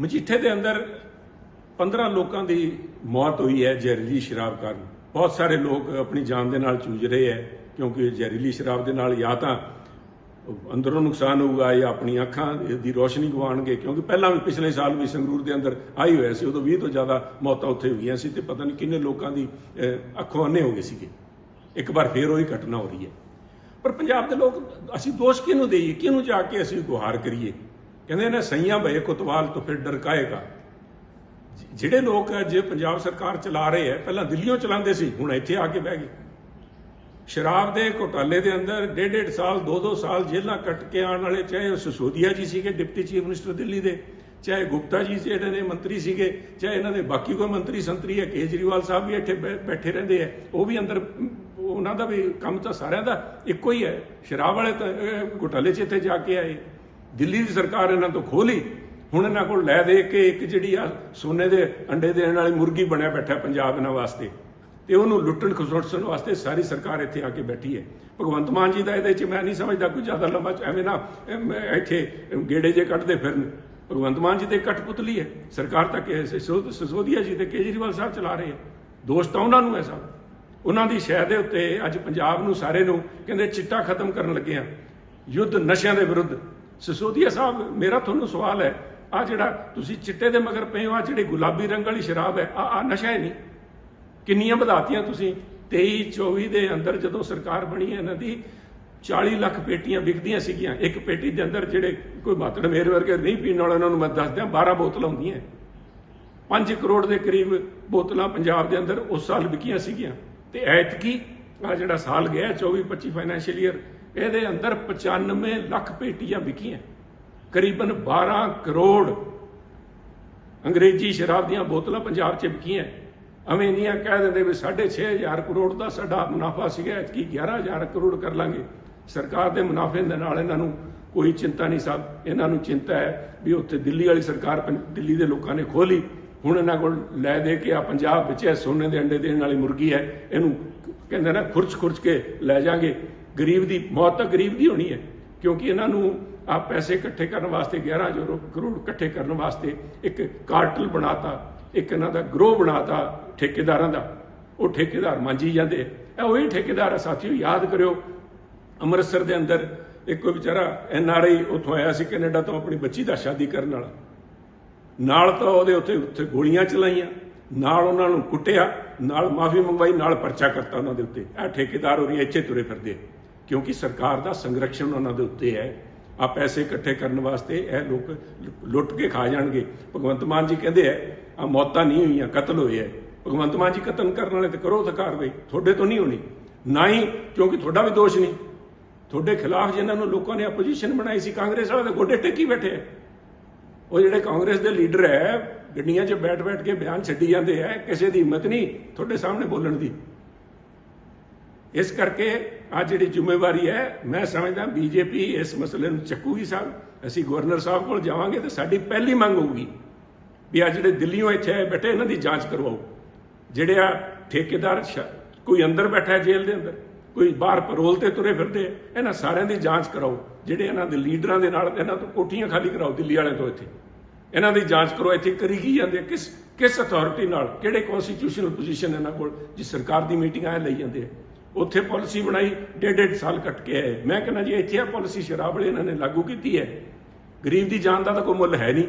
ਮਜੀਠੇ ਦੇ ਅੰਦਰ 15 ਲੋਕਾਂ ਦੀ ਮੌਤ ਹੋਈ ਹੈ ਜ਼ਹਿਰੀਲੀ ਸ਼ਰਾਬ ਕਾਰਨ। ਬਹੁਤ ਸਾਰੇ ਲੋਕ ਆਪਣੀ ਜਾਨ ਦੇ ਨਾਲ ਜੂਝ ਰਹੇ ਹੈ, ਕਿਉਂਕਿ ਜ਼ਹਿਰੀਲੀ ਸ਼ਰਾਬ ਦੇ ਨਾਲ ਜਾਂ ਤਾਂ ਅੰਦਰੋਂ ਨੁਕਸਾਨ ਹੋਊਗਾ ਜਾਂ ਆਪਣੀ ਅੱਖਾਂ ਦੀ ਰੋਸ਼ਨੀ ਗਵਾਉਣਗੇ, ਕਿਉਂਕਿ ਪਹਿਲਾਂ ਵੀ ਪਿਛਲੇ ਸਾਲ ਵੀ ਸੰਗਰੂਰ ਦੇ ਅੰਦਰ ਆਈ ਹੋਇਆ ਸੀ, ਉਦੋਂ 20 ਤੋਂ ਜ਼ਿਆਦਾ ਮੌਤਾਂ ਉੱਥੇ ਹੋਈਆਂ ਸੀ ਤੇ ਪਤਾ ਨਹੀਂ ਕਿੰਨੇ ਲੋਕਾਂ ਦੀ ਅੱਖੋਂ ਅੰਨੇ ਹੋ ਗਏ ਸੀਗੇ। ਇੱਕ ਵਾਰ ਫੇਰ ਉਹੀ ਘਟਨਾ ਹੋ ਰਹੀ ਹੈ। ਪਰ ਪੰਜਾਬ ਦੇ ਲੋਕ, ਅਸੀਂ ਦੋਸ਼ ਕਿਹਨੂੰ ਦੇਈਏ? ਕਿਹਨੂੰ ਜਾ ਕੇ ਅਸੀਂ ਗੁਹਾਰ ਕਰੀਏ? ਕਹਿੰਦੇ ਨੇ ਸਈਆਂ ਭਏ ਕੁਤਵਾਲ ਤੋਂ ਫਿਰ ਡਰਕਾਏਗਾ ਜਿਹੜੇ ਲੋਕ ਅੱਜ ਪੰਜਾਬ ਸਰਕਾਰ ਚਲਾ ਰਹੇ ਹੈ ਪਹਿਲਾਂ ਦਿੱਲੀੋਂ ਚਲਾਉਂਦੇ ਸੀ, ਹੁਣ ਇੱਥੇ ਆ ਕੇ ਬਹਿ ਗਏ। ਸ਼ਰਾਬ ਦੇ ਘੁਟਾਲੇ ਦੇ ਅੰਦਰ ਡੇਢ ਡੇਢ ਸਾਲ ਦੋ ਦੋ ਸਾਲ ਜੇਲ੍ਹਾਂ ਕੱਟ ਕੇ ਆਉਣ ਵਾਲੇ, ਚਾਹੇ ਉਹ ਸਸੋਦੀਆ ਜੀ ਸੀਗੇ, ਡਿਪਟੀ ਚੀਫ ਮਿਨਿਸਟਰ ਦਿੱਲੀ ਦੇ, ਚਾਹੇ ਗੁਪਤਾ ਜੀ ਜਿਹੜੇ ਨੇ ਮੰਤਰੀ ਸੀਗੇ, ਚਾਹੇ ਇਹਨਾਂ ਦੇ ਬਾਕੀ ਕੋਈ ਮੰਤਰੀ ਸੰਤਰੀ ਹੈ, ਕੇਜਰੀਵਾਲ ਸਾਹਿਬ ਵੀ ਇੱਥੇ ਬੈ- ਬੈਠੇ ਰਹਿੰਦੇ ਹੈ ਉਹ ਵੀ ਅੰਦਰ, ਉਹਨਾਂ ਦਾ ਵੀ ਕੰਮ ਤਾਂ ਸਾਰਿਆਂ ਦਾ ਇੱਕੋ ਹੀ ਹੈ। ਸ਼ਰਾਬ ਵਾਲੇ ਤਾਂ ਘੁਟਾਲੇ 'ਚ ਇੱਥੇ ਜਾ ਕੇ ਆਏ। ਦਿੱਲੀ ਦੀ ਸਰਕਾਰ ਇਹਨਾਂ ਤੋਂ ਖੋਲੀ, ਹੁਣ ਇਹਨਾਂ ਕੋਲ ਲੈ ਦੇ ਕੇ ਇੱਕ ਜਿਹੜੀ ਆ ਸੋਨੇ ਦੇ ਅੰਡੇ ਦੇਣ ਵਾਲੀ ਮੁਰਗੀ ਬਣਿਆ ਬੈਠਾ ਪੰਜਾਬ ਇਹਨਾਂ ਵਾਸਤੇ। ਤੇ ਉਹਨੂੰ ਲੁੱਟਣ ਖਸੋਟਣ ਵਾਸਤੇ ਸਾਰੀ ਸਰਕਾਰ ਇੱਥੇ ਆ ਕੇ ਬੈਠੀ ਹੈ। ਭਗਵੰਤ ਮਾਨ ਜੀ ਦਾ ਇਹਦੇ 'ਚ ਮੈਂ ਨਹੀਂ ਸਮਝਦਾ ਕੋਈ ਜ਼ਿਆਦਾ ਲੰਬਾ ਐਵੇਂ ਨਾ ਇੱਥੇ ਗੇੜੇ ਜੇ ਕੱਢਦੇ ਫਿਰਨ। ਭਗਵੰਤ ਮਾਨ ਜੀ ਤੇ ਕਠਪੁਤਲੀ ਹੈ। ਸਰਕਾਰ ਤਾਂ ਕਿ ਸਿਸੋਦੀਆ ਜੀ ਤੇ ਕੇਜਰੀਵਾਲ ਸਾਹਿਬ ਚਲਾ ਰਹੇ ਹੈ। ਦੋਸ਼ ਤਾਂ ਉਹਨਾਂ ਨੂੰ ਹੈ ਸਭ। ਉਹਨਾਂ ਦੀ ਸ਼ਹਿ ਦੇ ਉੱਤੇ ਅੱਜ ਪੰਜਾਬ ਨੂੰ ਸਾਰੇ ਨੂੰ ਕਹਿੰਦੇ ਚਿੱਟਾ ਖਤਮ ਕਰਨ ਲੱਗੇ ਆ। ਯੁੱਧ ਨਸ਼ਿਆਂ ਦੇ ਵਿਰੁੱਧ। ਸਸੋਦੀਆ ਸਾਹਿਬ, ਮੇਰਾ ਤੁਹਾਨੂੰ ਸਵਾਲ ਹੈ ਆ ਜਿਹੜਾ ਤੁਸੀਂ ਚਿੱਟੇ ਦੇ ਮਗਰ ਪਏ ਹੋ ਆ ਜਿਹੜੀ ਗੁਲਾਬੀ ਰੰਗ ਵਾਲੀ ਸ਼ਰਾਬ ਹੈ ਆ ਆ ਨਸ਼ਾ ਹੈ ਨਹੀਂ? ਕਿੰਨੀਆਂ ਵਧਾਤੀਆਂ ਤੁਸੀਂ? 23 24 ਦੇ ਅੰਦਰ ਜਦੋਂ ਸਰਕਾਰ ਬਣੀ ਹੈ, ਇਹਨਾਂ ਦੀ 40 ਲੱਖ ਪੇਟੀਆਂ ਵਿਕਦੀਆਂ ਸੀਗੀਆਂ। ਇੱਕ ਪੇਟੀ ਦੇ ਅੰਦਰ ਜਿਹੜੇ ਕੋਈ ਮਾਤੜ ਮੇਰ ਵਰਗੇ ਨਹੀਂ ਪੀਣ ਵਾਲਾ, ਉਹਨਾਂ ਨੂੰ ਮੈਂ ਦੱਸ ਦਿਆਂ 12 ਬੋਤਲਾਂ ਹੁੰਦੀਆਂ। 5 ਕਰੋੜ ਦੇ ਕਰੀਬ ਬੋਤਲਾਂ ਪੰਜਾਬ ਦੇ ਅੰਦਰ ਉਸ ਸਾਲ ਵਿਕੀਆਂ ਸੀਗੀਆਂ। ਤੇ ਐਤਕੀ ਆ ਜਿਹੜਾ ਸਾਲ ਗਿਆ 24 25 ਫਾਈਨੈਂਸ਼ੀਅਲ ਈਅਰ ਇਹਦੇ ਅੰਦਰ 95 ਲੱਖ ਪੇਟੀਆਂ ਵਿਕੀਆਂ। ਕਰੀਬਨ 12 ਕਰੋੜ ਅੰਗਰੇਜ਼ੀ ਸ਼ਰਾਬ ਦੀਆਂ ਬੋਤਲਾਂ ਪੰਜਾਬ 'ਚ ਵਿਕੀਆਂ। ਐਵੇਂ ਨਹੀਂ ਆ ਕਹਿ ਦਿੰਦੇ ਵੀ 6.5000 ਕਰੋੜ ਦਾ ਸਾਡਾ ਮੁਨਾਫਾ ਸੀਗਾ, ਐਤਕੀ 11000 ਕਰੋੜ ਕਰ ਲਾਂਗੇ। ਸਰਕਾਰ ਦੇ ਮੁਨਾਫੇ ਦੇ ਨਾਲ ਇਹਨਾਂ ਨੂੰ ਕੋਈ ਚਿੰਤਾ ਨਹੀਂ ਸਭ। ਇਹਨਾਂ ਨੂੰ ਚਿੰਤਾ ਹੈ ਵੀ ਉੱਥੇ ਦਿੱਲੀ ਵਾਲੀ ਸਰਕਾਰ ਪੰ- ਦਿੱਲੀ ਦੇ ਲੋਕਾਂ ਨੇ ਖੋਲੀ ਹੁਣ ਇਹਨਾਂ ਕੋਲ ਲੈ ਦੇ ਕੇ ਆ ਪੰਜਾਬ ਵਿੱਚ ਇਹ ਸੋਨੇ ਦੇ ਅੰਡੇ ਦੇਣ ਵਾਲੀ ਮੁਰਗੀ ਹੈ, ਇਹਨੂੰ ਕਹਿੰਦੇ ਨਾ ਖੁਰਚ ਖੁਰਚ ਕੇ ਲੈ ਜਾਾਂਗੇ। ਗਰੀਬ ਦੀ, ਮੌਤ ਤਾਂ ਗਰੀਬ ਦੀ ਹੋਣੀ ਹੈ, ਕਿਉਂਕਿ ਇਹਨਾਂ ਨੂੰ ਆ ਪੈਸੇ ਇਕੱਠੇ ਕਰਨ ਵਾਸਤੇ 11 ਕਰੋੜ ਇਕੱਠੇ ਕਰਨ ਵਾਸਤੇ ਇੱਕ ਕਾਰਟਲ ਬਣਾਤਾ, ਇੱਕ ਇਹਨਾਂ ਦਾ ਗਰੋਹ ਬਣਾਤਾ ਠੇਕੇਦਾਰਾਂ ਦਾ। ਉਹ ਠੇਕੇਦਾਰ ਮਾਂਜੀ ਜਾਂਦੇ। ਇਹ ਉਹੀ ਠੇਕੇਦਾਰ ਆ ਸਾਥੀਓ, ਯਾਦ ਕਰਿਓ, ਅੰਮ੍ਰਿਤਸਰ ਦੇ ਅੰਦਰ ਇੱਕ ਵਿਚਾਰਾ ਐਨ ਆਰ ਆਈ ਉੱਥੋਂ ਆਇਆ ਸੀ ਕੈਨੇਡਾ ਤੋਂ ਆਪਣੀ ਬੱਚੀ ਦਾ ਸ਼ਾਦੀ ਕਰਨ ਵਾਲਾ। ਨਾਲ ਤਾਂ ਉਹਦੇ ਉੱਤੇ ਉੱਥੇ ਗੋਲੀਆਂ ਚਲਾਈਆਂ, ਨਾਲ ਉਹਨਾਂ ਨੂੰ ਕੁੱਟਿਆ, ਨਾਲ ਮਾਫੀ ਮੰਗਵਾਈ, ਨਾਲ ਪਰਚਾ ਕਰਤਾ ਉਹਨਾਂ ਦੇ ਉੱਤੇ। ਇਹ ਠੇਕੇਦਾਰ ਹੋਰੀ ਇੱਥੇ ਤੁਰੇ ਫਿਰਦੇ ਕਿਉਂਕਿ ਸਰਕਾਰ ਦਾ ਸੰਰਕਸ਼ਣ ਉਹਨਾਂ ਦੇ ਉੱਤੇ ਹੈ। ਆ ਪੈਸੇ ਇਕੱਠੇ ਕਰਨ ਵਾਸਤੇ ਇਹ ਲੋਕ ਲੁੱਟ ਕੇ ਖਾ ਜਾਣਗੇ। ਭਗਵੰਤ ਮਾਨ ਜੀ ਕਹਿੰਦੇ ਐ ਆ ਮੌਤਾਂ ਨਹੀਂ ਹੋਈਆਂ, ਕਤਲ ਹੋਏ ਐ ਭਗਵੰਤ ਮਾਨ ਜੀ ਕਤਲ ਕਰਨ ਵਾਲੇ ਤੇ ਕਰੋ ਤਾਂ ਕਾਰਵਾਈ ਤੁਹਾਡੇ ਤੋਂ ਨਹੀਂ ਹੋਣੀ। ਨਾ ਹੀ ਕਿਉਂਕਿ ਤੁਹਾਡਾ ਵੀ ਦੋਸ਼ ਨਹੀਂ। ਤੁਹਾਡੇ ਖਿਲਾਫ ਜਿਨ੍ਹਾਂ ਨੂੰ ਲੋਕਾਂ ਨੇ ਆਪੋਜੀਸ਼ਨ ਬਣਾਈ ਸੀ, ਕਾਂਗਰਸ ਵਾਲੇ ਦੇ ਗੋਡੇ ਟੇਕੀ ਬੈਠੇ ਐ ਉਹ ਜਿਹੜੇ ਕਾਂਗਰਸ ਦੇ ਲੀਡਰ ਹੈ, ਗੱਡੀਆਂ 'ਚ ਬੈਠ-ਬੈਠ ਕੇ ਬਿਆਨ ਛੱਡੀ ਜਾਂਦੇ ਐ ਕਿਸੇ ਦੀ ਹਿੰਮਤ ਨਹੀਂ ਤੁਹਾਡੇ ਸਾਹਮਣੇ ਬੋਲਣ ਦੀ। ਇਸ ਕਰਕੇ ਆ ਜਿਹੜੀ ਜ਼ਿੰਮੇਵਾਰੀ ਹੈ, ਮੈਂ ਸਮਝਦਾ ਬੀਜੇਪੀ ਇਸ ਮਸਲੇ ਨੂੰ ਚੱਕੂਗੀ ਸਾਹਿਬ। ਅਸੀਂ ਗਵਰਨਰ ਸਾਹਿਬ ਕੋਲ ਜਾਵਾਂਗੇ ਤੇ ਸਾਡੀ ਪਹਿਲੀ ਮੰਗ ਹੋਊਗੀ ਵੀ ਆ ਜਿਹੜੇ ਦਿੱਲੀੋਂ ਇੱਥੇ ਆਏ ਬੈਠੇ, ਇਹਨਾਂ ਦੀ ਜਾਂਚ ਕਰਵਾਓ। ਜਿਹੜੇ ਆ ਠੇਕੇਦਾਰ ਕੋਈ ਅੰਦਰ ਬੈਠਾ ਜੇਲ੍ਹ ਦੇ ਅੰਦਰ, ਕੋਈ ਬਾਹਰ ਪਰੋਲ ਤੇ ਤੁਰੇ ਫਿਰਦੇ ਇਹਨਾਂ ਸਾਰਿਆਂ ਦੀ ਜਾਂਚ ਕਰਾਓ। ਜਿਹੜੇ ਇਹਨਾਂ ਦੇ ਲੀਡਰਾਂ ਦੇ ਨਾਲ ਇਹਨਾਂ ਤੋਂ ਕੋਠੀਆਂ ਖਾਲੀ ਕਰਾਓ ਦਿੱਲੀ ਵਾਲਿਆਂ ਤੋਂ ਇੱਥੇ। ਇਹਨਾਂ ਦੀ ਜਾਂਚ ਕਰੋ, ਇੱਥੇ ਕਰੀ ਕੀ ਜਾਂਦੇ ਕਿਸ ਕਿਸ ਅਥਾਰਟੀ ਨਾਲ, ਕਿਹੜੇ ਕਨਸਟੀਟਿਊਸ਼ਨਲ ਪੋਜੀਸ਼ਨ ਇਹਨਾਂ ਕੋਲ, ਜਿਸ ਸਰਕਾਰ ਦੀ ਮੀਟਿੰਗ ਆਏ ਲਈ ਜਾਂਦੇ ਆ। ਉੱਥੇ ਪਾਲਿਸੀ ਬਣਾਈ, ਡੇਢ ਡੇਢ ਸਾਲ ਕੱਟ ਕੇ ਆਏ। ਮੈਂ ਕਹਿੰਦਾ ਜੀ, ਇੱਥੇ ਆ ਪਾਲਿਸੀ ਸ਼ਰਾਬ ਵਾਲੇ ਇਹਨਾਂ ਨੇ ਲਾਗੂ ਕੀਤੀ ਹੈ। ਗਰੀਬ ਦੀ ਜਾਨ ਦਾ ਤਾਂ ਕੋਈ ਮੁੱਲ ਹੈ ਨਹੀਂ।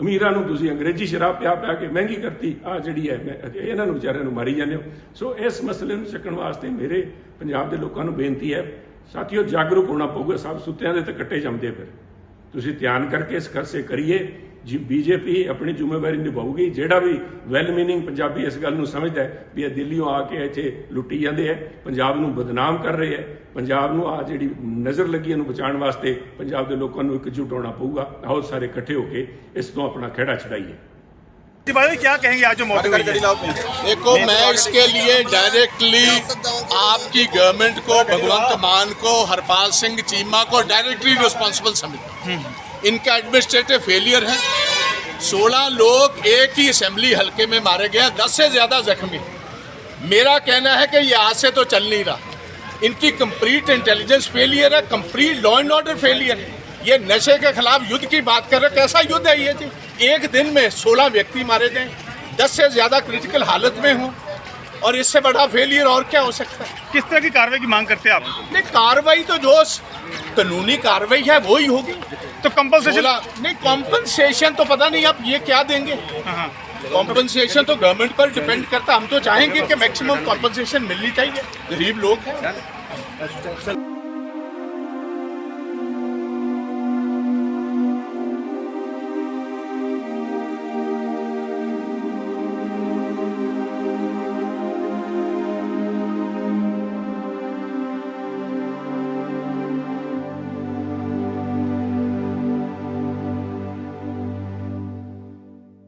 ਅਮੀਰਾਂ ਨੂੰ ਤੁਸੀਂ ਅੰਗਰੇਜ਼ੀ ਸ਼ਰਾਬ ਪਿਆ ਪਿਆ ਕੇ ਮਹਿੰਗੀ ਕਰਤੀ, ਆ ਜਿਹੜੀ ਹੈ, ਮੈਂ- ਇਹਨਾਂ ਨੂੰ ਵਿਚਾਰਿਆਂ ਨੂੰ ਮਾਰੀ ਜਾਂਦੇ ਹੋ। ਸੋ ਇਸ ਮਸਲੇ ਨੂੰ ਚੱਕਣ ਵਾਸਤੇ ਮੇਰੇ ਪੰਜਾਬ ਦੇ ਲੋਕਾਂ ਨੂੰ ਬੇਨਤੀ ਹੈ ਸਾਥੀਓ, ਜਾਗਰੂਕ ਹੋਣਾ ਪਊਗਾ। ਸਭ ਸੁੱਤਿਆਂ ਦੇ ਤੇ ਕੱਟੇ ਜੰਮਦੇ ਫਿਰ। ਤੁਸੀਂ ਧਿਆਨ ਕਰਕੇ ਇਸ ਕਰਸੇ ਕਰੀਏ। ਜੀ, ਬੀਜੇਪੀ ਆਪਣੀ ਜ਼ਿੰਮੇਵਾਰੀ ਨਿਭਾਊਗੀ। ਜਿਹੜਾ ਵੀ ਵੈਲ ਮੀਨਿੰਗ ਪੰਜਾਬੀ ਇਸ ਗੱਲ ਨੂੰ ਸਮਝਦਾ ਹੈ ਵੀ ਇਹ ਦਿੱਲੀੋਂ ਆ ਕੇ ਇੱਥੇ ਲੁੱਟੀ ਜਾਂਦੇ ਹੈ ਪੰਜਾਬ ਨੂੰ ਬਦਨਾਮ ਕਰ ਰਹੇ ਹੈ ਪੰਜਾਬ ਨੂੰ ਆ ਜਿਹੜੀ ਨਜ਼ਰ ਲੱਗੀ ਇਹਨੂੰ ਬਚਾਉਣ ਵਾਸਤੇ ਪੰਜਾਬ ਦੇ ਲੋਕਾਂ ਨੂੰ ਇਕਜੁੱਟ ਹੋਣਾ ਪਊਗਾ। ਬਹੁਤ ਸਾਰੇ ਇਕੱਠੇ ਹੋ ਕੇ ਇਸ ਤੋਂ ਆਪਣਾ ਖਹਿੜਾ ਛਡਾਈਏ। क्या कहेंगे आज जो मौत हुई देखो मैं इसके लिए डायरेक्टली आपकी गवर्नमेंट को भगवंत मान को हरपाल सिंह चीमा को डायरेक्टली रिस्पॉन्सिबल समझता इनका एडमिनिस्ट्रेटिव फेलियर है। 16 लोग एक ही असेंबली हलके में मारे गए दस से ज़्यादा जख्मी। मेरा कहना है कि ये आज से तो चल नहीं रहा। इनकी कंप्लीट इंटेलिजेंस फेलियर है complete law and order failure है। ये नशे के खिलाफ युद्ध की बात कर रहे हैं। कैसा युद्ध है ये जी एक दिन में 16 व्यक्ति मारे गए 10 से ज़्यादा क्रिटिकल हालत में हो और इससे बड़ा फेलियर और क्या हो सकता है? किस तरह की कार्रवाई की मांग करते हैं आप? नहीं कार्रवाई तो जो कानूनी कार्रवाई है वो ही होगी। तो कंपलसेशन बोला नहीं कॉम्पनसेशन तो पता नहीं आप ये क्या देंगे? हाँ कॉम्पनसेशन तो गवर्नमेंट पर डिपेंड करता हम तो चाहेंगे कि मैक्सिमम कॉम्पनसेशन मिलनी चाहिए। गरीब लोग हैं।